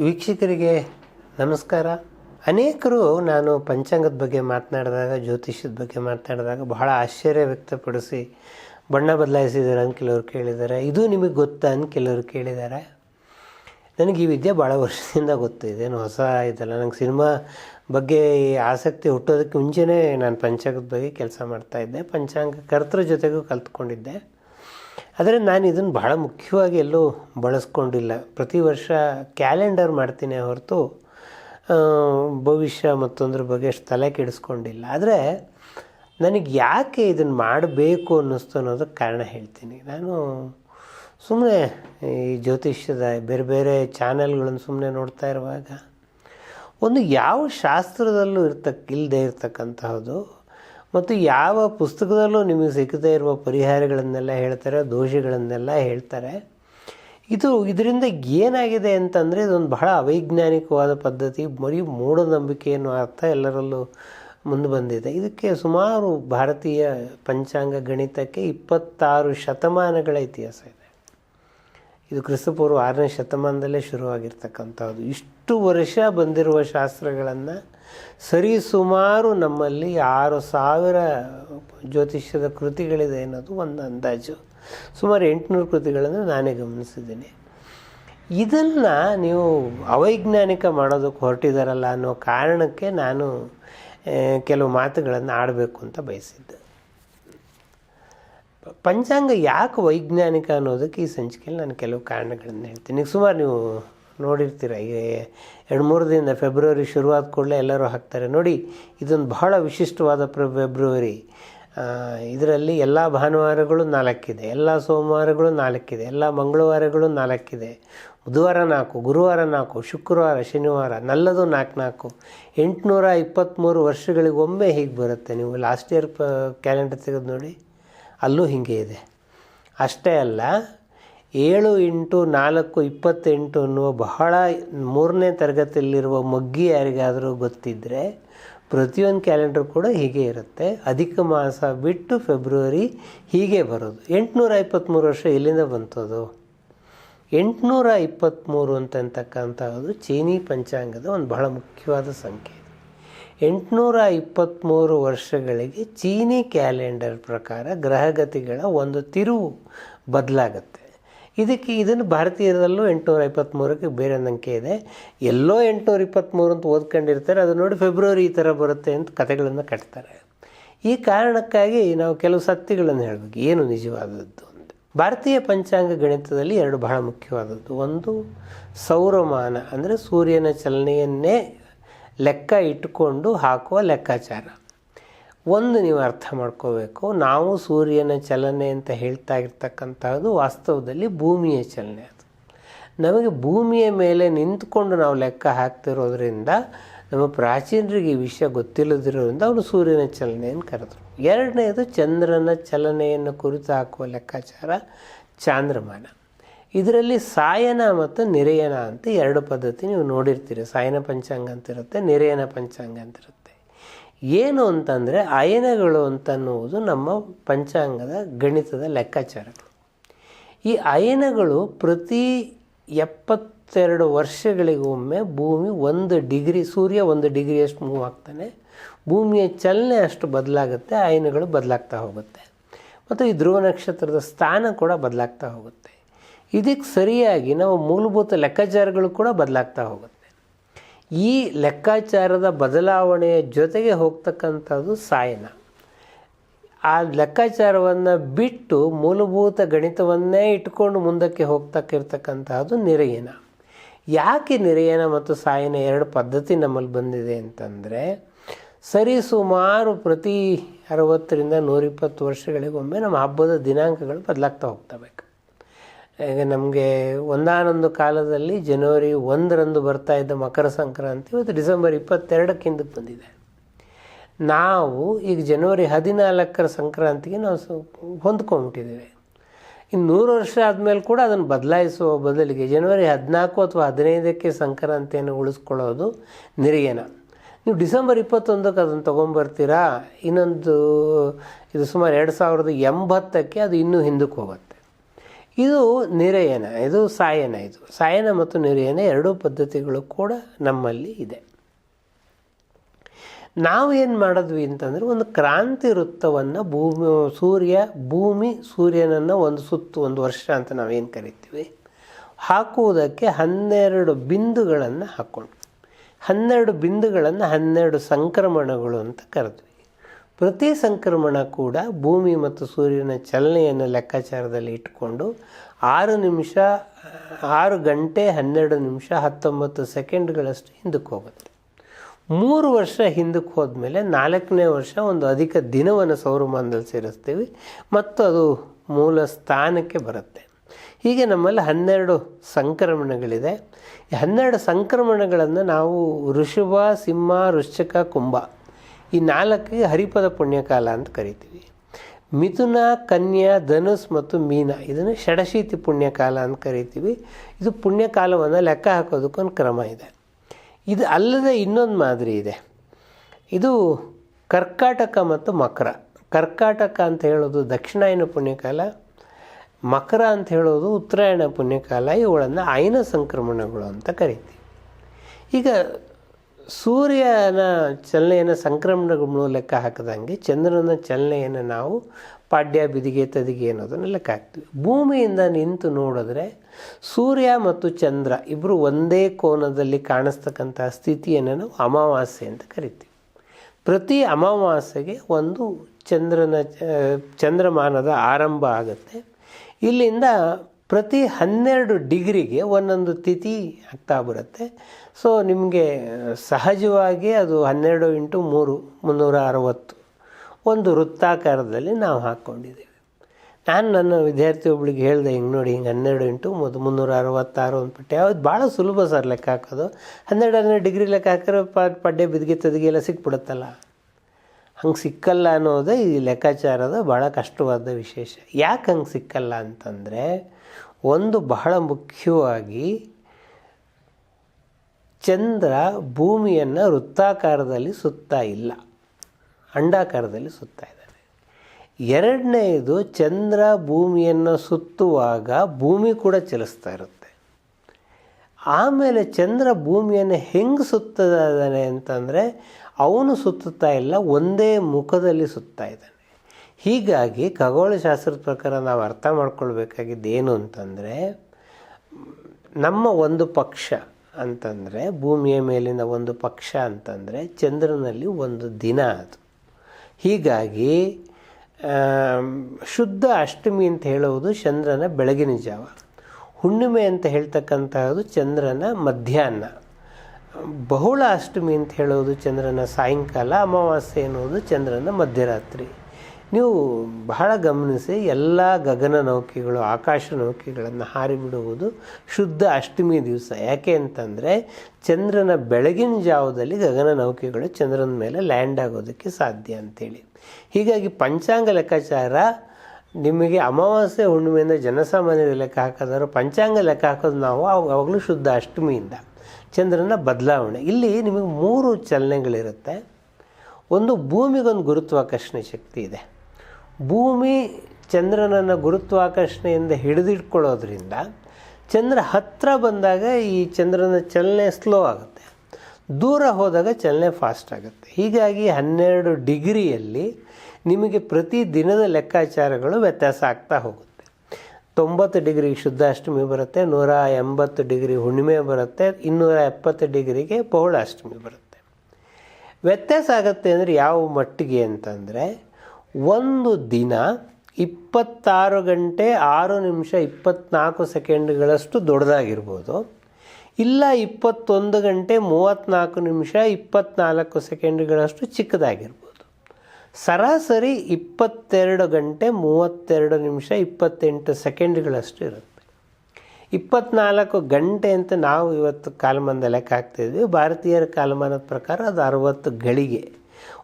ವೀಕ್ಷಕರಿಗೆ ನಮಸ್ಕಾರ. ಅನೇಕರು ನಾನು ಪಂಚಾಂಗದ ಬಗ್ಗೆ ಮಾತನಾಡಿದಾಗ, ಜ್ಯೋತಿಷ್ಯದ ಬಗ್ಗೆ ಮಾತನಾಡಿದಾಗ ಬಹಳ ಆಶ್ಚರ್ಯ ವ್ಯಕ್ತಪಡಿಸಿ ಬಣ್ಣ ಬದಲಾಯಿಸಿದ್ದಾರೆ ಅಂತ ಕೆಲವರು ಕೇಳಿದ್ದಾರೆ. ಇದು ನಿಮಗೆ ಗೊತ್ತಾ ಅಂತ ಕೆಲವರು ಕೇಳಿದ್ದಾರೆ. ನನಗೆ ಈ ವಿದ್ಯೆ ಭಾಳ ವರ್ಷದಿಂದ ಗೊತ್ತು ಇದೇನು ಹೊಸ ಇದಲ್ಲ. ನಂಗೆ ಸಿನಿಮಾ ಬಗ್ಗೆ ಆಸಕ್ತಿ ಹುಟ್ಟೋದಕ್ಕೆ ಮುಂಚೆನೇ ನಾನು ಪಂಚಾಂಗದ ಬಗ್ಗೆ ಕೆಲಸ ಮಾಡ್ತಾಯಿದ್ದೆ ಪಂಚಾಂಗ ಕರ್ತೃ ಜೊತೆಗೂ ಕಲ್ತ್ಕೊಂಡಿದ್ದೆ. ಆದರೆ ನಾನು ಇದನ್ನು ಬಹಳ ಮುಖ್ಯವಾಗಿ ಎಲ್ಲೂ ಬಳಸ್ಕೊಂಡಿಲ್ಲ. ಪ್ರತಿ ವರ್ಷ ಕ್ಯಾಲೆಂಡರ್ ಮಾಡ್ತೀನಿ ಹೊರತು ಭವಿಷ್ಯ ಮತ್ತೊಂದ್ರ ಬಗ್ಗೆ ಅಷ್ಟು ತಲೆ ಕೆಡಿಸ್ಕೊಂಡಿಲ್ಲ. ಆದರೆ ನನಗೆ ಯಾಕೆ ಇದನ್ನು ಮಾಡಬೇಕು ಅನ್ನಿಸ್ತು ಅನ್ನೋದಕ್ಕೆ ಕಾರಣ ಹೇಳ್ತೀನಿ. ನಾನು ಸುಮ್ಮನೆ ಈ ಜ್ಯೋತಿಷ್ಯದ ಬೇರೆ ಬೇರೆ ಚಾನೆಲ್ಗಳನ್ನು ಸುಮ್ಮನೆ ನೋಡ್ತಾ ಇರುವಾಗ, ಒಂದು ಯಾವ ಶಾಸ್ತ್ರದಲ್ಲೂ ಇರ್ತಕ್ಕ ಇಲ್ಲದೆ ಇರ್ತಕ್ಕಂತಹದ್ದು ಮತ್ತು ಯಾವ ಪುಸ್ತಕದಲ್ಲೂ ನಿಮಗೆ ಸಿಗದೇ ಇರುವ ಪರಿಹಾರಗಳನ್ನೆಲ್ಲ ಹೇಳ್ತಾರೆ, ದೋಷಗಳನ್ನೆಲ್ಲ ಹೇಳ್ತಾರೆ. ಇದು ಇದರಿಂದ ಏನಾಗಿದೆ ಅಂತಂದರೆ ಇದೊಂದು ಬಹಳ ಅವೈಜ್ಞಾನಿಕವಾದ ಪದ್ಧತಿ, ಬರೀ ಮೂಢನಂಬಿಕೆ ಅನ್ನೋ ಅರ್ಥ ಎಲ್ಲರಲ್ಲೂ ಮುಂದೆ ಬಂದಿದೆ. ಇದಕ್ಕೆ ಸುಮಾರು ಭಾರತೀಯ ಪಂಚಾಂಗ ಗಣಿತಕ್ಕೆ ಇಪ್ಪತ್ತಾರು ಶತಮಾನಗಳ ಇತಿಹಾಸ ಇದೆ. ಇದು ಕ್ರಿಸ್ತಪೂರ್ವ ಆರನೇ ಶತಮಾನದಲ್ಲೇ ಶುರುವಾಗಿರ್ತಕ್ಕಂಥದ್ದು. ಇಷ್ಟು ವರ್ಷ ಬಂದಿರುವ ಶಾಸ್ತ್ರಗಳನ್ನು ಸರಿಸುಮಾರು ನಮ್ಮಲ್ಲಿ ಆರು ಸಾವಿರ ಜ್ಯೋತಿಷ್ಯದ ಕೃತಿಗಳಿದೆ ಅನ್ನೋದು ಒಂದು ಅಂದಾಜು. ಸುಮಾರು ಎಂಟುನೂರು ಕೃತಿಗಳನ್ನು ನಾನೇ ಗಮನಿಸಿದ್ದೀನಿ. ಇದನ್ನು ನೀವು ಅವೈಜ್ಞಾನಿಕ ಮಾಡೋದಕ್ಕೆ ಹೊರಟಿದಾರಲ್ಲ ಅನ್ನೋ ಕಾರಣಕ್ಕೆ ನಾನು ಕೆಲವು ಮಾತುಗಳನ್ನು ಆಡಬೇಕು ಅಂತ ಬಯಸಿದ್ದೆ. ಪಂಚಾಂಗ ಯಾಕೆ ವೈಜ್ಞಾನಿಕ ಅನ್ನೋದಕ್ಕೆ ಈ ಸಂಚಿಕೆಯಲ್ಲಿ ನಾನು ಕೆಲವು ಕಾರಣಗಳನ್ನು ಹೇಳ್ತೀನಿ. ಸುಮಾರು ನೀವು ನೋಡಿರ್ತೀರ. ಈ ಎರಡು ಮೂರು ದಿನ ಫೆಬ್ರವರಿ ಶುರುವಾದ ಕೂಡಲೇ ಎಲ್ಲರೂ ಹಾಕ್ತಾರೆ. ನೋಡಿ, ಇದೊಂದು ಬಹಳ ವಿಶಿಷ್ಟವಾದ ಫೆಬ್ರವರಿ. ಇದರಲ್ಲಿ ಎಲ್ಲ ಭಾನುವಾರಗಳು ನಾಲ್ಕಿದೆ, ಎಲ್ಲ ಸೋಮವಾರಗಳು ನಾಲ್ಕಿದೆ, ಎಲ್ಲ ಮಂಗಳವಾರಗಳು ನಾಲ್ಕಿದೆ. ಬುಧವಾರ ನಾಲ್ಕು, ಗುರುವಾರ ನಾಲ್ಕು, ಶುಕ್ರವಾರ, ಶನಿವಾರ, ನಲ್ಲದು ನಾಲ್ಕು ನಾಲ್ಕು. ಎಂಟುನೂರ ಇಪ್ಪತ್ತ್ಮೂರು ವರ್ಷಗಳಿಗೊಮ್ಮೆ ಹೀಗೆ ಬರುತ್ತೆ. ನೀವು ಲಾಸ್ಟ್ ಇಯರ್ ಕ್ಯಾಲೆಂಡರ್ ತೆಗೆದು ನೋಡಿ, ಅಲ್ಲೂ ಹೀಗೆ ಇದೆ. ಅಷ್ಟೇ ಅಲ್ಲ ಏಳು ಇಂಟು ನಾಲ್ಕು ಇಪ್ಪತ್ತೆಂಟು ಅನ್ನುವ ಬಹಳ ಮೂರನೇ ತರಗತಿಯಲ್ಲಿರುವ ಮಗ್ಗಿ ಯಾರಿಗಾದರೂ ಗೊತ್ತಿದ್ದರೆ ಪ್ರತಿಯೊಂದು ಕ್ಯಾಲೆಂಡರ್ ಕೂಡ ಹೀಗೆ ಇರುತ್ತೆ. ಅಧಿಕ ಮಾಸ ಬಿಟ್ಟು ಫೆಬ್ರವರಿ ಹೀಗೆ ಬರೋದು. ಎಂಟುನೂರ ಇಪ್ಪತ್ತ್ಮೂರು ವರ್ಷ ಎಲ್ಲಿಂದ ಬಂತದು? ಎಂಟುನೂರ ಇಪ್ಪತ್ತ್ಮೂರು ಅಂತಕ್ಕಂಥದ್ದು ಚೀನಿ ಪಂಚಾಂಗದ ಒಂದು ಬಹಳ ಮುಖ್ಯವಾದ ಸಂಖ್ಯೆ. ಎಂಟುನೂರ ಇಪ್ಪತ್ತ್ಮೂರು ವರ್ಷಗಳಿಗೆ ಚೀನಿ ಕ್ಯಾಲೆಂಡರ್ ಪ್ರಕಾರ ಗ್ರಹಗತಿಗಳ ಒಂದು ತಿರುವು ಬದಲಾಗುತ್ತೆ. ಇದಕ್ಕೆ ಇದನ್ನು ಭಾರತೀಯರಲ್ಲೂ ಎಂಟುನೂರ ಇಪ್ಪತ್ತ್ಮೂರಕ್ಕೆ ಬೇರೆ ನಂಬಿಕೆ ಇದೆ. ಎಲ್ಲೋ ಎಂಟುನೂರ ಇಪ್ಪತ್ತ್ಮೂರು ಅಂತ ಓದ್ಕೊಂಡಿರ್ತಾರೆ, ಅದು ನೋಡಿ ಫೆಬ್ರವರಿ ಈ ಥರ ಬರುತ್ತೆ ಅಂತ ಕಥೆಗಳನ್ನು ಕಟ್ತಾರೆ. ಈ ಕಾರಣಕ್ಕಾಗಿ ನಾವು ಕೆಲವು ಸತ್ಯಗಳನ್ನು ಹೇಳಬೇಕು. ಏನು ನಿಜವಾದದ್ದು ಅಂತ. ಭಾರತೀಯ ಪಂಚಾಂಗ ಗಣಿತದಲ್ಲಿ ಎರಡು ಬಹಳ ಮುಖ್ಯವಾದದ್ದು. ಒಂದು, ಸೌರಮಾನ, ಅಂದರೆ ಸೂರ್ಯನ ಚಲನೆಯನ್ನೇ ಲೆಕ್ಕ ಇಟ್ಟುಕೊಂಡು ಹಾಕುವ ಲೆಕ್ಕಾಚಾರ. ಒಂದು ನೀವು ಅರ್ಥ ಮಾಡ್ಕೋಬೇಕು, ನಾವು ಸೂರ್ಯನ ಚಲನೆ ಅಂತ ಹೇಳ್ತಾ ಇರ್ತಕ್ಕಂಥದ್ದು ವಾಸ್ತವದಲ್ಲಿ ಭೂಮಿಯ ಚಲನೆ ಅದು. ನಮಗೆ ಭೂಮಿಯ ಮೇಲೆ ನಿಂತ್ಕೊಂಡು ನಾವು ಲೆಕ್ಕ ಹಾಕ್ತಿರೋದ್ರಿಂದ, ನಮ್ಮ ಪ್ರಾಚೀನರಿಗೆ ಈ ವಿಷಯ ಗೊತ್ತಿಲ್ಲದಿರೋದ್ರಿಂದ ಅವರು ಸೂರ್ಯನ ಚಲನೆಯನ್ನು ಕರೆದರು. ಎರಡನೇದು ಚಂದ್ರನ ಚಲನೆಯನ್ನು ಕುರಿತು ಹಾಕುವ ಲೆಕ್ಕಾಚಾರ ಚಾಂದ್ರಮಾನ. ಇದರಲ್ಲಿ ಸಾಯನ ಮತ್ತು ನಿರಯನ ಅಂತ ಎರಡು ಪದ್ಧತಿ ನೀವು ನೋಡಿರ್ತೀರಿ. ಸಾಯನ ಪಂಚಾಂಗ ಅಂತ ಇರುತ್ತೆ, ನಿರಯನ ಪಂಚಾಂಗ ಅಂತ ಇರುತ್ತೆ. ಏನು ಅಂತಂದರೆ ಅಯನಗಳು ಅಂತನ್ನುವುದು ನಮ್ಮ ಪಂಚಾಂಗದ ಗಣಿತದ ಲೆಕ್ಕಾಚಾರ. ಈ ಅಯನಗಳು ಪ್ರತಿ ಎಪ್ಪತ್ತೆರಡು ವರ್ಷಗಳಿಗೊಮ್ಮೆ ಭೂಮಿ ಒಂದು ಡಿಗ್ರಿ, ಸೂರ್ಯ ಒಂದು ಡಿಗ್ರಿಯಷ್ಟು ಮೂವ್ ಆಗ್ತಾನೆ. ಭೂಮಿಯ ಚಲನೆ ಅಷ್ಟು ಬದಲಾಗುತ್ತೆ, ಅಯನಗಳು ಬದಲಾಗ್ತಾ ಹೋಗುತ್ತೆ. ಮತ್ತು ಈ ಧ್ರುವ ನಕ್ಷತ್ರದ ಸ್ಥಾನ ಕೂಡ ಬದಲಾಗ್ತಾ ಹೋಗುತ್ತೆ. ಇದಕ್ಕೆ ಸರಿಯಾಗಿ ನಾವು ಮೂಲಭೂತ ಲೆಕ್ಕಾಚಾರಗಳು ಕೂಡ ಬದಲಾಗ್ತಾ ಹೋಗುತ್ತೆ. ಈ ಲೆಕ್ಕಾಚಾರದ ಬದಲಾವಣೆಯ ಜೊತೆಗೆ ಹೋಗ್ತಕ್ಕಂಥದ್ದು ಸಾಯನ. ಆ ಲೆಕ್ಕಾಚಾರವನ್ನು ಬಿಟ್ಟು ಮೂಲಭೂತ ಗಣಿತವನ್ನೇ ಇಟ್ಕೊಂಡು ಮುಂದಕ್ಕೆ ಹೋಗ್ತಕ್ಕಿರ್ತಕ್ಕಂತಹದ್ದು ನಿರಯನ. ಯಾಕೆ ನಿರಯನ ಮತ್ತು ಸಾಯನ ಎರಡು ಪದ್ಧತಿ ನಮ್ಮಲ್ಲಿ ಬಂದಿದೆ ಅಂತಂದರೆ, ಸರಿ ಸುಮಾರು ಪ್ರತಿ ಅರವತ್ತರಿಂದ ನೂರಿಪ್ಪತ್ತು ವರ್ಷಗಳಿಗೊಮ್ಮೆ ನಮ್ಮ ಹಬ್ಬದ ದಿನಾಂಕಗಳು ಬದಲಾಗ್ತಾ ಹೋಗ್ತಬೇಕು ಈಗ ನಮಗೆ ಒಂದಾನೊಂದು ಕಾಲದಲ್ಲಿ ಜನವರಿ ಒಂದರಂದು ಬರ್ತಾ ಇದ್ದ ಮಕರ ಸಂಕ್ರಾಂತಿ ಇವತ್ತು ಡಿಸೆಂಬರ್ ಇಪ್ಪತ್ತೆರಡಕ್ಕೆ ಹಿಂದಕ್ಕೆ ಬಂದಿದೆ. ನಾವು ಈಗ ಜನವರಿ ಹದಿನಾಲ್ಕರ ಸಂಕ್ರಾಂತಿಗೆ ನಾವು ಸ- ಹೊಂದ್ಕೊಂಡ್ಬಿಟ್ಟಿದ್ದೀವಿ. ಇನ್ನು ನೂರು ವರ್ಷ ಆದಮೇಲೆ ಕೂಡ ಅದನ್ನು ಬದಲಾಯಿಸುವ ಬದಲಿಗೆ ಜನವರಿ ಹದಿನಾಲ್ಕು ಅಥವಾ ಹದಿನೈದಕ್ಕೆ ಸಂಕ್ರಾಂತಿಯನ್ನು ಉಳಿಸ್ಕೊಳ್ಳೋದು ನಿರ್ಯನ ನೀವು ಡಿಸೆಂಬರ್ ಇಪ್ಪತ್ತೊಂದಕ್ಕೆ ಅದನ್ನು ತೊಗೊಂಬರ್ತೀರಾ ಇನ್ನೊಂದು ಇದು ಸುಮಾರು ಎರಡು ಸಾವಿರದ ಎಂಬತ್ತಕ್ಕೆ ಅದು ಇನ್ನೂ ಹಿಂದಕ್ಕೆ ಹೋಗುತ್ತೆ. ಇದು ನಿರಯನ, ಇದು ಸಾಯನ ಇದು ಸಾಯನ ಮತ್ತು ನಿರಯನ ಎರಡೂ ಪದ್ಧತಿಗಳು ಕೂಡ ನಮ್ಮಲ್ಲಿ ಇದೆ. ನಾವು ಏನು ಮಾಡಿದ್ವಿ ಅಂತಂದರೆ ಒಂದು ಕ್ರಾಂತಿ ವೃತ್ತವನ್ನು ಭೂಮಿ, ಸೂರ್ಯ, ಭೂಮಿ, ಸೂರ್ಯನನ್ನು ಒಂದು ಸುತ್ತು, ಒಂದು ವರ್ಷ ಅಂತ ನಾವೇನು ಕರಿತೀವಿ? ಹಾಕುವುದಕ್ಕೆ ಹನ್ನೆರಡು ಬಿಂದುಗಳನ್ನು ಹಾಕ್ಕೊಂಡು ಹನ್ನೆರಡು ಬಿಂದುಗಳನ್ನು ಹನ್ನೆರಡು ಸಂಕ್ರಮಣಗಳು ಅಂತ ಕರೆದ್ವಿ. ಪ್ರತಿ ಸಂಕ್ರಮಣ ಕೂಡ ಭೂಮಿ ಮತ್ತು ಸೂರ್ಯನ ಚಲನೆಯನ್ನು ಲೆಕ್ಕಾಚಾರದಲ್ಲಿ ಇಟ್ಟುಕೊಂಡು ಆರು ನಿಮಿಷ, ಆರು ಗಂಟೆ ಹನ್ನೆರಡು ನಿಮಿಷ ಹತ್ತೊಂಬತ್ತು ಸೆಕೆಂಡ್ಗಳಷ್ಟು ಹಿಂದಕ್ಕೆ ಹೋಗುತ್ತೆ. ಮೂರು ವರ್ಷ ಹಿಂದಕ್ಕೆ ಹೋದ್ಮೇಲೆ ನಾಲ್ಕನೇ ವರ್ಷ ಒಂದು ಅಧಿಕ ದಿನವನ್ನು ಸೌರಮಾನದಲ್ಲಿ ಸೇರಿಸ್ತೀವಿ. ಮತ್ತು ಅದು ಮೂಲ ಸ್ಥಾನಕ್ಕೆ ಬರುತ್ತೆ. ಹೀಗೆ ನಮ್ಮಲ್ಲಿ ಹನ್ನೆರಡು ಸಂಕ್ರಮಣಗಳಿದೆ. ಈ ಹನ್ನೆರಡು ಸಂಕ್ರಮಣಗಳನ್ನು ನಾವು ಋಷಭ ಸಿಂಹ, ವೃಶ್ಚಿಕ, ಕುಂಭ ಈ ನಾಲ್ಕಿಗೆ ಹರಿಪದ ಪುಣ್ಯಕಾಲ ಅಂತ ಕರಿತೀವಿ. ಮಿಥುನ, ಕನ್ಯಾ, ಧನುಸ್ ಮತ್ತು ಮೀನ, ಇದನ್ನು ಷಡಶೀತಿ ಪುಣ್ಯಕಾಲ ಅಂತ ಕರಿತೀವಿ. ಇದು ಪುಣ್ಯಕಾಲವನ್ನು ಲೆಕ್ಕ ಹಾಕೋದಕ್ಕೊಂದು ಕ್ರಮ ಇದೆ. ಇದು ಅಲ್ಲದೆ ಇನ್ನೊಂದು ಮಾದರಿ ಇದೆ. ಇದು ಕರ್ಕಾಟಕ ಮತ್ತು ಮಕರ. ಕರ್ಕಾಟಕ ಅಂತ ಹೇಳೋದು ದಕ್ಷಿಣಾಯನ ಪುಣ್ಯಕಾಲ, ಮಕರ ಅಂತ ಹೇಳೋದು ಉತ್ತರಾಯಣ ಪುಣ್ಯಕಾಲ, ಇವುಗಳನ್ನು ಆಯನ ಸಂಕ್ರಮಣಗಳು ಅಂತ ಕರಿತೀವಿ. ಈಗ ಸೂರ್ಯನ ಚಲನೆಯನ್ನು ಸಂಕ್ರಮಣಗಳು ಲೆಕ್ಕ ಹಾಕಿದಂಗೆ ಚಂದ್ರನ ಚಲನೆಯನ್ನು ನಾವು ಪಾಡ್ಯ, ಬಿದಿಗೆ, ತದಿಗೆ ಅನ್ನೋದನ್ನು ಲೆಕ್ಕ ಹಾಕ್ತೀವಿ. ಭೂಮಿಯಿಂದ ನಿಂತು ನೋಡಿದ್ರೆ ಸೂರ್ಯ ಮತ್ತು ಚಂದ್ರ ಇಬ್ಬರು ಒಂದೇ ಕೋನದಲ್ಲಿ ಕಾಣಿಸ್ತಕ್ಕಂಥ ಸ್ಥಿತಿಯನ್ನು ನಾವು ಅಮಾವಾಸ್ಯೆ ಅಂತ ಕರಿತೀವಿ. ಪ್ರತಿ ಅಮಾವಾಸ್ಯೆಗೆ ಒಂದು ಚಂದ್ರನ ಚಂದ್ರಮಾನದ ಆರಂಭ ಆಗುತ್ತೆ. ಇಲ್ಲಿಂದ ಪ್ರತಿ ಹನ್ನೆರಡು ಡಿಗ್ರಿಗೆ ಒಂದೊಂದು ತಿಥಿ ಆಗ್ತಾ ಬರುತ್ತೆ. ಸೊ ನಿಮಗೆ ಸಹಜವಾಗಿ ಅದು ಹನ್ನೆರಡು ಇಂಟು ಮೂರು, ಮುನ್ನೂರ ಅರವತ್ತು ಒಂದು ವೃತ್ತಾಕಾರದಲ್ಲಿ ನಾವು ಹಾಕ್ಕೊಂಡಿದ್ದೇವೆ ನಾನು ನನ್ನ ವಿದ್ಯಾರ್ಥಿ ಒಬ್ಳಿಗೆ ಹೇಳಿದೆ, ಹಿಂಗೆ ನೋಡಿ, ಹಿಂಗೆ ಹನ್ನೆರಡು ಇಂಟು ಮೊದ್ ಮುನ್ನೂರ ಅರವತ್ತಾರು ಒಂದು ಪಟ್ಟೆ ಅದು ಭಾಳ ಸುಲಭ ಸರ್ ಲೆಕ್ಕ ಹಾಕೋದು. ಹನ್ನೆರಡು ಹನ್ನೆರಡು ಡಿಗ್ರಿ ಲೆಕ್ಕ ಹಾಕಿದ್ರೆ ಪಡ್ಡೆ ಬಿದ್ದಿಗೆ ತದಿಗೆ ಎಲ್ಲ ಸಿಕ್ಬಿಡುತ್ತಲ್ಲ. ಹಂಗೆ ಸಿಕ್ಕಲ್ಲ ಅನ್ನೋದೇ ಈ ಲೆಕ್ಕಾಚಾರದ ಭಾಳ ಕಷ್ಟವಾದ ವಿಶೇಷ. ಯಾಕೆ ಹಂಗೆ ಸಿಕ್ಕಲ್ಲ ಅಂತಂದರೆ ಒಂದು ಬಹಳ ಮುಖ್ಯವಾಗಿ ಚಂದ್ರ ಭೂಮಿಯನ್ನು ವೃತ್ತಾಕಾರದಲ್ಲಿ ಸುತ್ತಾ ಇಲ್ಲ. ಅಂಡಾಕಾರದಲ್ಲಿ ಸುತ್ತಾ ಇದ್ದಾನೆ. ಎರಡನೆಯದು ಚಂದ್ರ ಭೂಮಿಯನ್ನು ಸುತ್ತುವಾಗ ಭೂಮಿ ಕೂಡ ಚಲಿಸ್ತಾ ಇರುತ್ತೆ. ಆಮೇಲೆ ಚಂದ್ರ ಭೂಮಿಯನ್ನು ಹೆಂಗೆ ಸುತ್ತದಾನೆ ಅಂತಂದರೆ ಅವನು ಸುತ್ತುತ್ತಾ ಇಲ್ಲ, ಒಂದೇ ಮುಖದಲ್ಲಿ ಸುತ್ತಾ ಇದ್ದಾನೆ. ಹೀಗಾಗಿ ಖಗೋಳಶಾಸ್ತ್ರದ ಪ್ರಕಾರ ನಾವು ಅರ್ಥ ಮಾಡ್ಕೊಳ್ಬೇಕಾಗಿದ್ದು ಏನು ಅಂತಂದರೆ, ನಮ್ಮ ಒಂದು ಪಕ್ಷ ಅಂತಂದರೆ, ಭೂಮಿಯ ಮೇಲಿನ ಒಂದು ಪಕ್ಷ ಅಂತಂದರೆ ಚಂದ್ರನಲ್ಲಿ ಒಂದು ದಿನ ಅದು. ಹೀಗಾಗಿ ಶುದ್ಧ ಅಷ್ಟಮಿ ಅಂತ ಹೇಳುವುದು ಚಂದ್ರನ ಬೆಳಗಿನ ಜಾವ. ಹುಣ್ಣಿಮೆ ಅಂತ ಹೇಳ್ತಕ್ಕಂತಹದ್ದು ಚಂದ್ರನ ಮಧ್ಯಾಹ್ನ. ಬಹುಳ ಅಷ್ಟಮಿ ಅಂತ ಹೇಳೋದು ಚಂದ್ರನ ಸಾಯಂಕಾಲ, ಅಮಾವಾಸ್ಯೆ ಎನ್ನುವುದು ಚಂದ್ರನ ಮಧ್ಯರಾತ್ರಿ. ನೀವು ಬಹಳ ಗಮನಿಸಿ ಎಲ್ಲ ಗಗನ ನೌಕೆಗಳು, ಆಕಾಶ ನೌಕೆಗಳನ್ನು ಹಾರಿಬಿಡುವುದು ಶುದ್ಧ ಅಷ್ಟಮಿ ದಿವಸ. ಯಾಕೆ ಅಂತಂದರೆ ಚಂದ್ರನ ಬೆಳಗಿನ ಜಾವದಲ್ಲಿ ಗಗನ ನೌಕೆಗಳು ಚಂದ್ರನ ಮೇಲೆ ಲ್ಯಾಂಡ್ ಆಗೋದಕ್ಕೆ ಸಾಧ್ಯ ಅಂಥೇಳಿ ಹೀಗಾಗಿ ಪಂಚಾಂಗ ಲೆಕ್ಕಾಚಾರ ನಿಮಗೆ ಅಮಾವಾಸ್ಯೆ ಹುಣ್ಣಿಮೆಯಿಂದ ಜನಸಾಮಾನ್ಯರ ಲೆಕ್ಕ ಹಾಕೋದಾದ್ರೆ ಪಂಚಾಂಗ ಲೆಕ್ಕ ಹಾಕೋದು ನಾವು ಅವಾಗಲೂ ಶುದ್ಧ ಅಷ್ಟಮಿಯಿಂದ. ಚಂದ್ರನ ಬದಲಾವಣೆ. ಇಲ್ಲಿ ನಿಮಗೆ ಮೂರು ಚಲನೆಗಳಿರುತ್ತೆ. ಒಂದು ಭೂಮಿಗೊಂದು ಗುರುತ್ವಾಕರ್ಷಣೆ ಶಕ್ತಿ ಇದೆ. ಭೂಮಿ ಚಂದ್ರನನ್ನು ಗುರುತ್ವಾಕರ್ಷಣೆಯಿಂದ ಹಿಡಿದಿಟ್ಕೊಳ್ಳೋದ್ರಿಂದ ಚಂದ್ರ ಹತ್ತಿರ ಬಂದಾಗ ಈ ಚಂದ್ರನ ಚಲನೆ ಸ್ಲೋ ಆಗುತ್ತೆ. ದೂರ ಹೋದಾಗ ಚಲನೆ ಫಾಸ್ಟ್ ಆಗುತ್ತೆ. ಹೀಗಾಗಿ ಹನ್ನೆರಡು ಡಿಗ್ರಿಯಲ್ಲಿ ನಿಮಗೆ ಪ್ರತಿ ದಿನದ ಲೆಕ್ಕಾಚಾರಗಳು ವ್ಯತ್ಯಾಸ ಆಗ್ತಾ ಹೋಗುತ್ತೆ. ತೊಂಬತ್ತು ಡಿಗ್ರಿ ಶುದ್ಧ ಅಷ್ಟಮಿ ಬರುತ್ತೆ, ನೂರ ಎಂಬತ್ತು ಡಿಗ್ರಿ ಹುಣ್ಣಿಮೆ ಬರುತ್ತೆ, ಇನ್ನೂರ ಎಪ್ಪತ್ತು ಡಿಗ್ರಿಗೆ ಪೌಳಾಷ್ಟಮಿ ಬರುತ್ತೆ. ವ್ಯತ್ಯಾಸ ಆಗುತ್ತೆ ಅಂದರೆ ಯಾವ ಮಟ್ಟಿಗೆ ಅಂತಂದರೆ ಒಂದು ದಿನ ಇಪ್ಪತ್ತಾರು ಗಂಟೆ ಆರು ನಿಮಿಷ ಇಪ್ಪತ್ತ್ನಾಲ್ಕು ಸೆಕೆಂಡ್ಗಳಷ್ಟು ದೊಡ್ಡದಾಗಿರ್ಬೋದು. ಇಲ್ಲ ಇಪ್ಪತ್ತೊಂದು ಗಂಟೆ ಮೂವತ್ತ್ನಾಲ್ಕು ನಿಮಿಷ ಇಪ್ಪತ್ತ್ನಾಲ್ಕು ಸೆಕೆಂಡ್ಗಳಷ್ಟು ಚಿಕ್ಕದಾಗಿರ್ಬೋದು. ಸರಾಸರಿ ಇಪ್ಪತ್ತೆರಡು ಗಂಟೆ ಮೂವತ್ತೆರಡು ನಿಮಿಷ ಇಪ್ಪತ್ತೆಂಟು ಸೆಕೆಂಡ್ಗಳಷ್ಟು ಇರುತ್ತೆ. ಇಪ್ಪತ್ನಾಲ್ಕು ಗಂಟೆ ಅಂತ ನಾವು ಇವತ್ತು ಕಾಲಮಾನದ ಲೆಕ್ಕ ಹಾಕ್ತಿದ್ವಿ ಭಾರತೀಯರ ಕಾಲಮಾನದ ಪ್ರಕಾರ ಅದು ಅರವತ್ತು ಗಳಿಗೆ.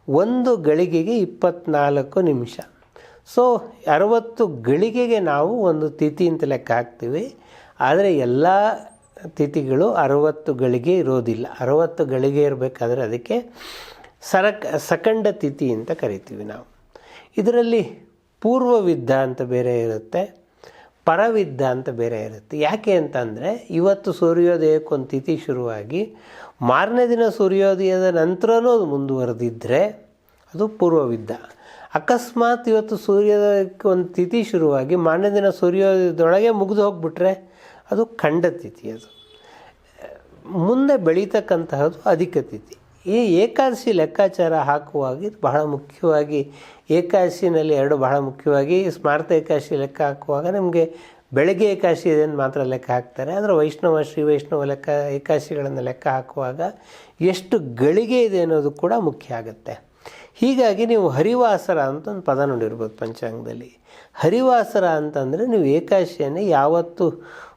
ಒಂದು ಗಳಿಗೆಗೆ ಇಪ್ಪತ್ನಾಲ್ಕು ನಿಮಿಷ. ಸೊ ಅರವತ್ತು ಗಳಿಗೆಗೆ ನಾವು ಒಂದು ತಿಥಿ ಅಂತ ಲೆಕ್ಕ ಹಾಕ್ತೀವಿ. ಆದರೆ ಎಲ್ಲ ತಿಥಿಗಳು ಅರವತ್ತು ಗಳಿಗೆ ಇರೋದಿಲ್ಲ. ಅರವತ್ತು ಗಳಿಗೆ ಇರಬೇಕಾದ್ರೆ ಅದಕ್ಕೆ ಸರಕ್ ಸಕಂಡ ತಿಥಿ ಅಂತ ಕರಿತೀವಿ ನಾವು. ಇದರಲ್ಲಿ ಪೂರ್ವವಿದ್ದ ಅಂತ ಬೇರೆ ಇರುತ್ತೆ. ಪರವಿದ್ದ ಅಂತ ಬೇರೆ ಇರುತ್ತೆ. ಯಾಕೆ ಅಂತಂದರೆ ಇವತ್ತು ಸೂರ್ಯೋದಯಕ್ಕೊಂದು ತಿಥಿ ಶುರುವಾಗಿ ಮಾರನೇ ದಿನ ಸೂರ್ಯೋದಯದ ನಂತರನೂ ಅದು ಮುಂದುವರೆದಿದ್ದರೆ ಅದು ಪೂರ್ವವಿದ್ದ. ಅಕಸ್ಮಾತ್ ಇವತ್ತು ಸೂರ್ಯೋದಯಕ್ಕೆ ಒಂದು ತಿಥಿ ಶುರುವಾಗಿ ಮಾರನೇ ದಿನ ಸೂರ್ಯೋದಯದೊಳಗೆ ಮುಗಿದು ಹೋಗ್ಬಿಟ್ರೆ ಅದು ಖಂಡ ತಿಥಿ ಅದು. ಮುಂದೆ ಬೆಳೀತಕ್ಕಂತಹದ್ದು ಅಧಿಕ ತಿಥಿ. ಈ ಏಕಾದಶಿ ಲೆಕ್ಕಾಚಾರ ಹಾಕುವಾಗ ಬಹಳ ಮುಖ್ಯವಾಗಿ ಏಕಾದಶಿನಲ್ಲಿ ಎರಡು ಬಹಳ ಮುಖ್ಯವಾಗಿ ಸ್ಮಾರ್ತ ಏಕಾದಶಿ ಲೆಕ್ಕ ಹಾಕುವಾಗ ನಮಗೆ ಬೆಳಗ್ಗೆ ಏಕಾದಶಿ ಇದನ್ನು ಮಾತ್ರ ಲೆಕ್ಕ ಹಾಕ್ತಾರೆ. ಆದರೆ ವೈಷ್ಣವ, ಶ್ರೀ ವೈಷ್ಣವ ಲೆಕ್ಕ, ಏಕಾಶಿಗಳನ್ನು ಲೆಕ್ಕ ಹಾಕುವಾಗ ಎಷ್ಟು ಗಳಿಗೆ ಇದೆ ಅನ್ನೋದು ಕೂಡ ಮುಖ್ಯ ಆಗುತ್ತೆ. ಹೀಗಾಗಿ ನೀವು ಹರಿವಾಸರ ಅಂತ ಒಂದು ಪದ ನೋಡಿರ್ಬೋದು ಪಂಚಾಂಗದಲ್ಲಿ. ಹರಿವಾಸರ ಅಂತಂದರೆ ನೀವು ಏಕಾದಶಿಯನ್ನು ಯಾವತ್ತು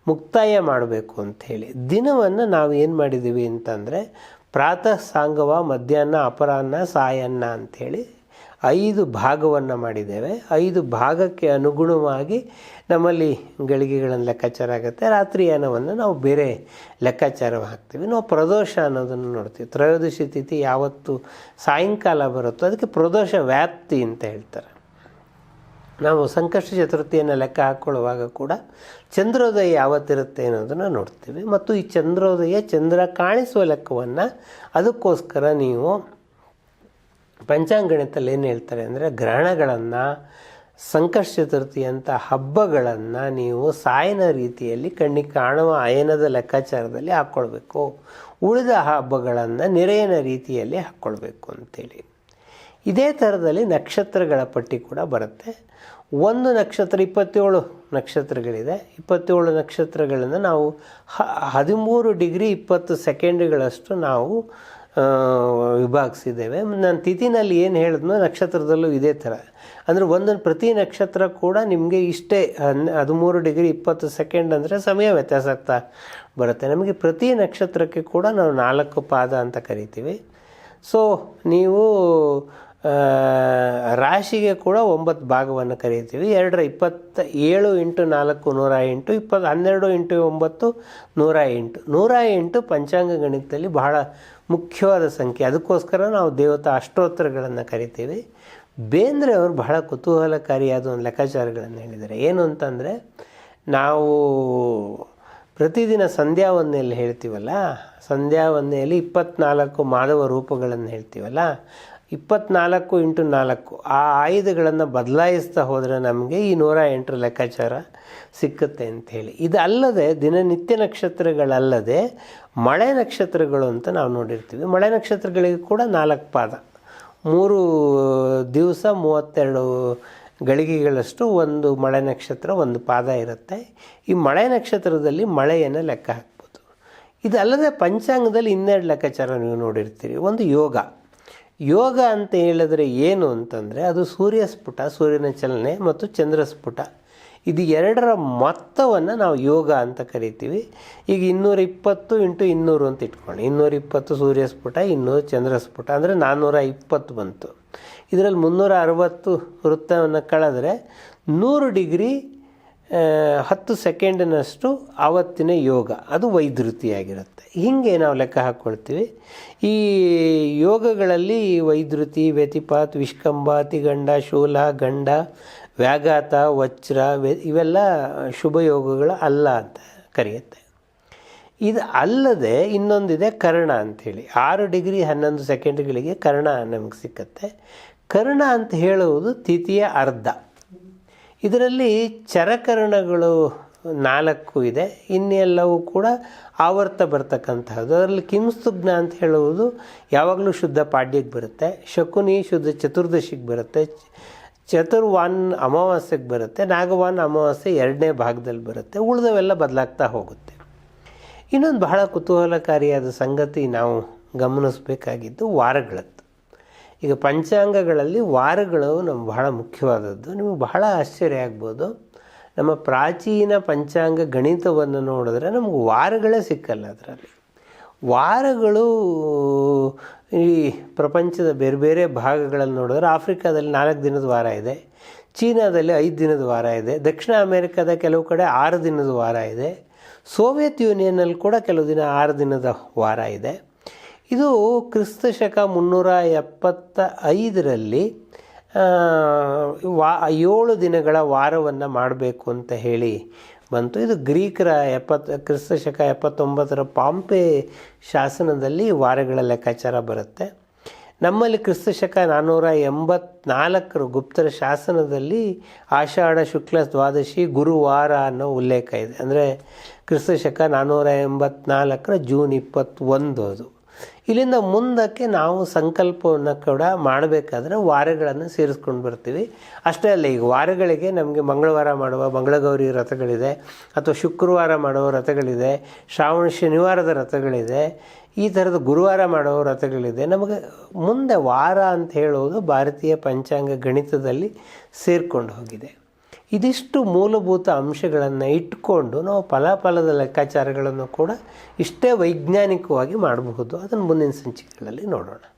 ಮುಕ್ತಾಯ ಮಾಡಬೇಕು ಅಂಥೇಳಿ ದಿನವನ್ನು ನಾವು ಏನು ಮಾಡಿದ್ದೀವಿ ಅಂತಂದರೆ ಪ್ರಾತಃ ಸಾಂಗವ ಮಧ್ಯಾಹ್ನ ಅಪರಾಹ್ನ ಸಾಯನ್ನ ಅಂಥೇಳಿ ಐದು ಭಾಗವನ್ನು ಮಾಡಿದ್ದೇವೆ. ಐದು ಭಾಗಕ್ಕೆ ಅನುಗುಣವಾಗಿ ನಮ್ಮಲ್ಲಿ ಗಳಿಗೆಗಳನ್ನು ಲೆಕ್ಕಾಚಾರ ಆಗುತ್ತೆ. ರಾತ್ರಿಯಾನವನ್ನು ನಾವು ಬೇರೆ ಲೆಕ್ಕಾಚಾರ ಹಾಕ್ತೀವಿ. ನಾವು ಪ್ರದೋಷ ಅನ್ನೋದನ್ನು ನೋಡ್ತೀವಿ. ತ್ರಯೋದಶಿ ತಿಥಿ ಯಾವತ್ತು ಸಾಯಂಕಾಲ ಬರುತ್ತೋ ಅದಕ್ಕೆ ಪ್ರದೋಷ ವ್ಯಾಪ್ತಿ ಅಂತ ಹೇಳ್ತಾರೆ. ನಾವು ಸಂಕಷ್ಟ ಚತುರ್ಥಿಯನ್ನು ಲೆಕ್ಕ ಹಾಕ್ಕೊಳ್ಳುವಾಗ ಕೂಡ ಚಂದ್ರೋದಯ ಯಾವತ್ತಿರುತ್ತೆ ಅನ್ನೋದನ್ನು ನೋಡ್ತೀವಿ. ಮತ್ತು ಈ ಚಂದ್ರೋದಯ ಚಂದ್ರ ಕಾಣಿಸುವ ಲೆಕ್ಕವನ್ನು ಅದಕ್ಕೋಸ್ಕರ ನೀವು ಪಂಚಾಂಗಣಿತಲ್ಲಿ ಏನು ಹೇಳ್ತಾರೆ ಅಂದರೆ ಗ್ರಹಣಗಳನ್ನು ಸಂಕಷ್ಟ ಚತುರ್ಥಿ ಅಂತ ಹಬ್ಬಗಳನ್ನು ನೀವು ಸಾಯನ ರೀತಿಯಲ್ಲಿ ಕಣ್ಣಿಗೆ ಕಾಣುವ ಅಯನದ ಲೆಕ್ಕಾಚಾರದಲ್ಲಿ ಹಾಕ್ಕೊಳ್ಬೇಕು ಉಳಿದ ಹಬ್ಬಗಳನ್ನು ನೆರೆಯನ ರೀತಿಯಲ್ಲಿ ಹಾಕ್ಕೊಳ್ಬೇಕು ಅಂತೇಳಿ. ಇದೇ ಥರದಲ್ಲಿ ನಕ್ಷತ್ರಗಳ ಪಟ್ಟಿ ಕೂಡ ಬರುತ್ತೆ. ಒಂದು ನಕ್ಷತ್ರ ಇಪ್ಪತ್ತೇಳು ನಕ್ಷತ್ರಗಳಿದೆ. ಇಪ್ಪತ್ತೇಳು ನಕ್ಷತ್ರಗಳನ್ನು ನಾವು ಹ ಹದಿಮೂರು ಡಿಗ್ರಿ ಇಪ್ಪತ್ತು ಸೆಕೆಂಡ್ಗಳಷ್ಟು ನಾವು ವಿಭಾಗಿಸಿದ್ದೇವೆ. ನಾನು ತಿಥಿನಲ್ಲಿ ಏನು ಹೇಳಿದ್ನೋ ನಕ್ಷತ್ರದಲ್ಲೂ ಇದೇ ಥರ. ಅಂದರೆ ಒಂದೊಂದು ಪ್ರತಿ ನಕ್ಷತ್ರ ಕೂಡ ನಿಮಗೆ ಇಷ್ಟೇ ಹದಿಮೂರು ಡಿಗ್ರಿ ಇಪ್ಪತ್ತು ಸೆಕೆಂಡ್ ಅಂದರೆ ಸಮಯ ವ್ಯತ್ಯಾಸ ಆಗ್ತಾ ಬರುತ್ತೆ. ನಮಗೆ ಪ್ರತಿ ನಕ್ಷತ್ರಕ್ಕೆ ಕೂಡ ನಾವು ನಾಲ್ಕು ಪಾದ ಅಂತ ಕರಿತೀವಿ. ಸೊ ನೀವು ರಾಶಿಗೆ ಕೂಡ ಒಂಬತ್ತು ಭಾಗವನ್ನು ಕರೀತೀವಿ ಎರಡರ ಇಪ್ಪತ್ತ ಏಳು ಇಂಟು ನಾಲ್ಕು ನೂರ ಎಂಟು, ಇಪ್ಪತ್ತು ಹನ್ನೆರಡು ಇಂಟು ಒಂಬತ್ತು ನೂರ ಎಂಟು. ನೂರ ಎಂಟು ಪಂಚಾಂಗ ಗಣಿತದಲ್ಲಿ ಬಹಳ ಮುಖ್ಯವಾದ ಸಂಖ್ಯೆ. ಅದಕ್ಕೋಸ್ಕರ ನಾವು ದೇವತಾ ಅಷ್ಟೋತ್ತರಗಳನ್ನು ಕರಿತೀವಿ. ಬೇಂದ್ರೆ ಅವರು ಬಹಳ ಕುತೂಹಲಕಾರಿಯಾದ ಒಂದು ಲೆಕ್ಕಾಚಾರಗಳನ್ನು ಹೇಳಿದ್ದಾರೆ. ಏನು ಅಂತಂದರೆ, ನಾವು ಪ್ರತಿದಿನ ಸಂಧ್ಯಾ ಒಂದೆಯಲ್ಲಿ ಹೇಳ್ತೀವಲ್ಲ ಸಂಧ್ಯಾ ಒಂದೆಯಲ್ಲಿ ಇಪ್ಪತ್ನಾಲ್ಕು ಮಾಧವ ರೂಪಗಳನ್ನು ಹೇಳ್ತೀವಲ್ಲ ಇಪ್ಪತ್ನಾಲ್ಕು ಇಂಟು ನಾಲ್ಕು. ಆ ಆಯುಧಗಳನ್ನು ಬದಲಾಯಿಸ್ತಾ ಹೋದರೆ ನಮಗೆ ಈ ನೂರ ಎಂಟರ ಲೆಕ್ಕಾಚಾರ ಸಿಕ್ಕುತ್ತೆ ಅಂಥೇಳಿ ಇದು ಅಲ್ಲದೆ ದಿನನಿತ್ಯ ನಕ್ಷತ್ರಗಳಲ್ಲದೆ ಮಳೆ ನಕ್ಷತ್ರಗಳು ಅಂತ ನಾವು ನೋಡಿರ್ತೀವಿ. ಮಳೆ ನಕ್ಷತ್ರಗಳಿಗೆ ಕೂಡ ನಾಲ್ಕು ಪಾದ. ಮೂರು ದಿವಸ ಮೂವತ್ತೆರಡು ಗಳಿಗೆಗಳಷ್ಟು ಒಂದು ಮಳೆ ನಕ್ಷತ್ರ ಒಂದು ಪಾದ ಇರುತ್ತೆ. ಈ ಮಳೆ ನಕ್ಷತ್ರದಲ್ಲಿ ಮಳೆಯನ್ನು ಲೆಕ್ಕ ಹಾಕ್ಬೋದು. ಇದಲ್ಲದೆ ಪಂಚಾಂಗದಲ್ಲಿ ಇನ್ನೆರಡು ಲೆಕ್ಕಾಚಾರ ನೀವು ನೋಡಿರ್ತೀರಿ. ಒಂದು ಯೋಗ. ಯೋಗ ಅಂತ ಹೇಳಿದ್ರೆ ಏನು ಅಂತಂದರೆ ಅದು ಸೂರ್ಯ ಸ್ಫುಟ ಸೂರ್ಯನ ಚಲನೆ ಮತ್ತು ಚಂದ್ರ ಸ್ಫುಟ ಇದು ಎರಡರ ಮೊತ್ತವನ್ನು ನಾವು ಯೋಗ ಅಂತ ಕರಿತೀವಿ. ಈಗ ಇನ್ನೂರ ಇಪ್ಪತ್ತು ಇಂಟು ಇನ್ನೂರು ಅಂತ ಇಟ್ಕೊಂಡು ಇನ್ನೂರ ಇಪ್ಪತ್ತು ಸೂರ್ಯ ಸ್ಫುಟ ಇನ್ನೂರು ಚಂದ್ರ ಸ್ಫುಟ ಅಂದರೆ ನಾನ್ನೂರ ಇಪ್ಪತ್ತು ಬಂತು. ಇದರಲ್ಲಿ ಮುನ್ನೂರ ಅರವತ್ತು ವೃತ್ತವನ್ನು ಕಳೆದ್ರೆ ನೂರು ಡಿಗ್ರಿ ಹತ್ತು ಸೆಕೆಂಡಿನಷ್ಟು ಆವತ್ತಿನ ಯೋಗ, ಅದು ವೈದ್ಯುತಿಯಾಗಿರುತ್ತೆ ಹೀಗೆ ನಾವು ಲೆಕ್ಕ ಹಾಕ್ಕೊಳ್ತೀವಿ ಈ ಯೋಗಗಳಲ್ಲಿ ವೈದ್ಯುತಿ ವ್ಯತಿಪಾತ್, ವಿಷ್ಕಂಬ ತಿಗಂಡ ಶೂಲ, ಗಂಡ, ವ್ಯಾಘಾತ, ವಜ್ರ ಇವೆಲ್ಲ ಶುಭ ಯೋಗಗಳು ಅಲ್ಲ ಅಂತ ಕರೆಯುತ್ತೆ. ಇದು ಅಲ್ಲದೆ ಇನ್ನೊಂದಿದೆ ಕರ್ಣ ಅಂಥೇಳಿ. ಆರು ಡಿಗ್ರಿ ಹನ್ನೊಂದು ಸೆಕೆಂಡ್ಗಳಿಗೆ ಕರ್ಣ ನಮಗೆ ಸಿಕ್ಕತ್ತೆ. ಕರ್ಣ ಅಂತ ಹೇಳುವುದು ತಿಥಿಯ ಅರ್ಧ. ಇದರಲ್ಲಿ ಚರಕರಣಗಳು ನಾಲ್ಕು ಇದೆ. ಇನ್ನೆಲ್ಲವೂ ಕೂಡ ಆವರ್ತ ಬರ್ತಕ್ಕಂತಹದ್ದು. ಅದರಲ್ಲಿ ಕಿಂಸ್ತುಗ್ನ ಅಂತ ಹೇಳುವುದು ಯಾವಾಗಲೂ ಶುದ್ಧ ಪಾಡ್ಯಕ್ಕೆ ಬರುತ್ತೆ. ಶಕುನಿ ಶುದ್ಧ ಚತುರ್ದಶಿಗೆ ಬರುತ್ತೆ. ಚತುರ್ವಾನ್ ಅಮಾವಾಸ್ಯೆಗೆ ಬರುತ್ತೆ. ನಾಗವಾನ್ ಅಮಾವಾಸ್ಯೆ ಎರಡನೇ ಭಾಗದಲ್ಲಿ ಬರುತ್ತೆ. ಉಳಿದವೆಲ್ಲ ಬದಲಾಗ್ತಾ ಹೋಗುತ್ತೆ. ಇನ್ನೊಂದು ಬಹಳ ಕುತೂಹಲಕಾರಿಯಾದ ಸಂಗತಿ ನಾವು ಗಮನಿಸಬೇಕಾಗಿದ್ದು ವಾರಗಳದ್ದು. ಈಗ ಪಂಚಾಂಗಗಳಲ್ಲಿ ವಾರಗಳು ನಮ್ಗೆ ಬಹಳ ಮುಖ್ಯವಾದದ್ದು. ನಿಮಗೆ ಬಹಳ ಆಶ್ಚರ್ಯ ಆಗ್ಬೋದು. ನಮ್ಮ ಪ್ರಾಚೀನ ಪಂಚಾಂಗ ಗಣಿತವನ್ನು ನೋಡಿದ್ರೆ ನಮ್ಗೆ ವಾರಗಳೇ ಸಿಕ್ಕಲ್ಲ ಅದರಲ್ಲಿ. ವಾರಗಳು ಈ ಪ್ರಪಂಚದ ಬೇರೆ ಬೇರೆ ಭಾಗಗಳಲ್ಲಿ ನೋಡಿದ್ರೆ ಆಫ್ರಿಕಾದಲ್ಲಿ ನಾಲ್ಕು ದಿನದ ವಾರ ಇದೆ. ಚೀನಾದಲ್ಲಿ ಐದು ದಿನದ ವಾರ ಇದೆ. ದಕ್ಷಿಣ ಅಮೇರಿಕಾದ ಕೆಲವು ಕಡೆ ಆರು ದಿನದ ವಾರ ಇದೆ. ಸೋವಿಯತ್ ಯೂನಿಯನ್ನಲ್ಲಿ ಕೂಡ ಕೆಲವು ದಿನ ಆರು ದಿನದ ವಾರ ಇದೆ. ಇದು ಕ್ರಿಸ್ತ ಶಕ ಮುನ್ನೂರ ಎಪ್ಪತ್ತ ಐದರಲ್ಲಿ ವಾ, ಏಳು ದಿನಗಳ ವಾರವನ್ನು ಮಾಡಬೇಕು ಅಂತ ಹೇಳಿ ಬಂತು. ಇದು ಗ್ರೀಕರ ಎಪ್ಪತ್ತು ಕ್ರಿಸ್ತ ಶಕ ಎಪ್ಪತ್ತೊಂಬತ್ತರ ಪಾಂಪೆ ಶಾಸನದಲ್ಲಿ ವಾರಗಳ ಲೆಕ್ಕಾಚಾರ ಬರುತ್ತೆ. ನಮ್ಮಲ್ಲಿ ಕ್ರಿಸ್ತ ಶಕ ನಾನ್ನೂರ ಎಂಬತ್ನಾಲ್ಕರ ಗುಪ್ತರ ಶಾಸನದಲ್ಲಿ ಆಷಾಢ, ಶುಕ್ಲ, ದ್ವಾದಶಿ, ಗುರುವಾರ ಅನ್ನೋ ಉಲ್ಲೇಖ ಇದೆ. ಅಂದರೆ ಕ್ರಿಸ್ತ ಶಕ ನಾನ್ನೂರ ಎಂಬತ್ನಾಲ್ಕರ ಜೂನ್ ಇಪ್ಪತ್ತೊಂದು ಅದು. ಇಲ್ಲಿಂದ ಮುಂದಕ್ಕೆ ನಾವು ಸಂಕಲ್ಪವನ್ನು ಕೂಡ ಮಾಡಬೇಕಾದ್ರೆ ವಾರಗಳನ್ನು ಸೇರಿಸ್ಕೊಂಡು ಬರ್ತೀವಿ. ಅಷ್ಟೇ ಅಲ್ಲ, ಈಗ ವಾರಗಳಿಗೆ ನಮಗೆ ಮಂಗಳವಾರ ಮಾಡುವ ಮಂಗಳಗೌರಿ ರಥಗಳಿದೆ, ಅಥವಾ ಶುಕ್ರವಾರ ಮಾಡುವ ರಥಗಳಿದೆ, ಶ್ರಾವಣ, ಶನಿವಾರದ ರಥಗಳಿದೆ, ಈ ಥರದ ಗುರುವಾರ ಮಾಡುವ ರಥಗಳಿದೆ. ನಮಗೆ ಮುಂದೆ ವಾರ ಅಂತ ಹೇಳೋದು ಭಾರತೀಯ ಪಂಚಾಂಗ ಗಣಿತದಲ್ಲಿ ಸೇರಿಕೊಂಡು ಹೋಗಿದೆ. ಇದಿಷ್ಟು ಮೂಲಭೂತ ಅಂಶಗಳನ್ನು ಇಟ್ಟುಕೊಂಡು ನಾವು ಫಲಾಫಲದ ಲೆಕ್ಕಾಚಾರಗಳನ್ನು ಕೂಡ ಇಷ್ಟೇ ವೈಜ್ಞಾನಿಕವಾಗಿ ಮಾಡಬಹುದು. ಅದನ್ನು ಮುಂದಿನ ಸಂಚಿಕೆಗಳಲ್ಲಿ ನೋಡೋಣ.